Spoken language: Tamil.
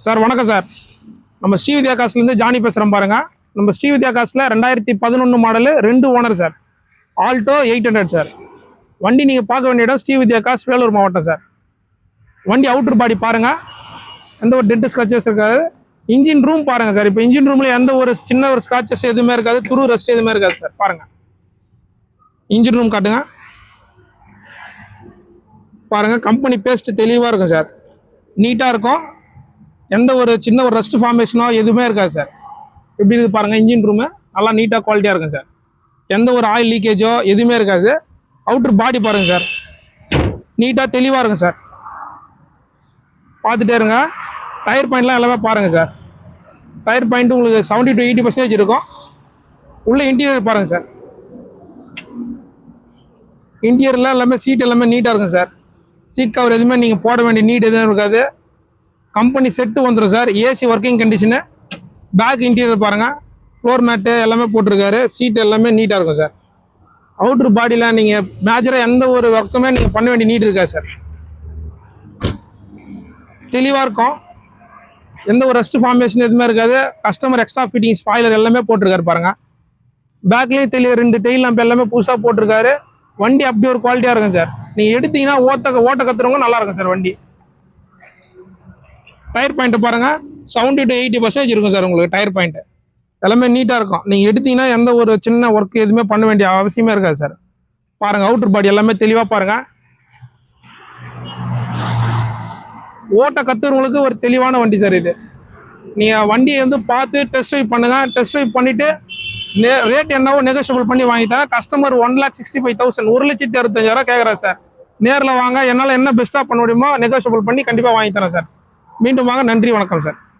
சார் வணக்கம் சார். நம்ம ஸ்ரீவித்யா காசுலேருந்து ஜானி பேசுகிறோம் பாருங்கள் நம்ம ஸ்ரீவித்யா காசில் ரெண்டாயிரத்தி பதினொன்று மாடலு ரெண்டு owner sir. Alto eight hundred sir. வண்டி நீங்கள் பார்க்க வேண்டிய இடம் ஸ்ரீவித்யா காசு வேலூர் மாவட்டம் சார். வண்டி அவுட்ரு பாடி பாருங்கள் எந்த ஒரு டென்ட் ஸ்க்ராச்சஸ் இருக்காது. இன்ஜின் ரூம் பாருங்கள் சார். இப்போ இன்ஜின் ரூமில் எந்த ஒரு சின்ன ஒரு ஸ்க்ராச்சஸ் எதுவுமே இருக்காது. துரு ரெஸ்ட் எதுவுமே இருக்காது சார். பாருங்கள் இன்ஜின் ரூம் காட்டுங்க. பாருங்கள் கம்பெனி பேஸ்ட் தெளிவாக இருக்கும் சார். நீட்டாக இருக்கும். எந்த ஒரு சின்ன ஒரு ரெஸ்ட் ஃபார்மேஷனோ எதுவுமே இருக்காது சார் எப்படி இருக்குது பாருங்கள் இன்ஜின் ரூமு நல்லா நீட்டாக குவாலிட்டியாக இருக்கும் சார் எந்த ஒரு ஆயில் லீக்கேஜோ எதுவுமே இருக்காது. அவுட்ரு பாடி பாருங்கள் சார் நீட்டாக தெளிவாக இருக்கும் சார் பார்த்துட்டே இருங்க. டயர் பாயிண்ட்லாம் எல்லாமே பாருங்கள் சார் டயர் பாயிண்ட் உங்களுக்கு செவன்ட்டி டு எயிட்டி பர்சன்டேஜ் இருக்கும். உள்ளே இன்டீரியர் பாருங்கள் சார் இன்டீரியர்லாம் எல்லாமே சீட் எல்லாமே நீட்டாக இருக்கும் சார் சீட் கவர் எதுவுமே நீங்கள் போட வேண்டிய நீட் எதுவும் இருக்காது. கம்பெனி செட்டு வந்துடும் sir. AC working condition back interior பாருங்கள் ஃப்ளோர் மேட்டு எல்லாமே போட்டிருக்காரு. சீட் எல்லாமே நீட்டாக இருக்கும் சார். அவுட்ரு பாடியில் நீங்கள் மேஜராக எந்த ஒரு ஒர்க்குமே நீங்கள் பண்ண வேண்டிய நீட் இருக்கா சார். தெளிவாக இருக்கும். எந்த ஒரு ரெஸ்ட் ஃபார்மேஷன் எதுவுமே இருக்காது. கஸ்டமர் எக்ஸ்ட்ரா ஃபிட்டிங் ஸ்பாய்லர் எல்லாமே போட்டிருக்காரு பாருங்கள் பேக்லேயும் தெளிவாக ரெண்டு டெயில் lamp எல்லாமே புதுசாக போட்டிருக்காரு. வண்டி அப்படி ஒரு குவாலிட்டியாக இருக்கும் சார். நீங்கள் எடுத்தீங்கன்னா ஓட்ட ஓட்ட கத்துறவங்க நல்லா இருக்கும் சார் வண்டி. டயர் பாயிண்ட்டை பாருங்கள் செவன்ட்டி டு எயிட்டி பர்சன்டேஜ் இருக்கும் சார் உங்களுக்கு டயர் பாயிண்ட்டு எல்லாமே நீட்டாக இருக்கும். நீங்கள் எடுத்தீங்கன்னா எந்த ஒரு சின்ன ஒர்க் எதுவுமே பண்ண வேண்டிய அவசியமே இருக்காது சார். பாருங்கள் அவுட்ரு பாடி எல்லாமே தெளிவாக பாருங்கள் ஓட்ட கத்துறவங்களுக்கு ஒரு தெளிவான வண்டி சார் இது. நீங்கள் வண்டியை வந்து பார்த்து டெஸ்ட் ட்ரைவ் பண்ணுங்கள் டெஸ்ட் ட்ரைவ் பண்ணிவிட்டு நே ரேட் என்னவோ நெகோஷியபிள் பண்ணி வாங்கி தரேன். Customer one lakh sixty five thousand ஒரு லட்சத்தி அறுபத்தஞ்சாயிரம் கேட்குறேன் சார். நேரில் வாங்க. என்னால் என்ன பெஸ்ட்டாக பண்ண முடியுமோ நெகோஷியபிள் பண்ணி கண்டிப்பாக வாங்கி தரேன் சார். மீண்டும் வாங்க நன்றி வணக்கம் சார்.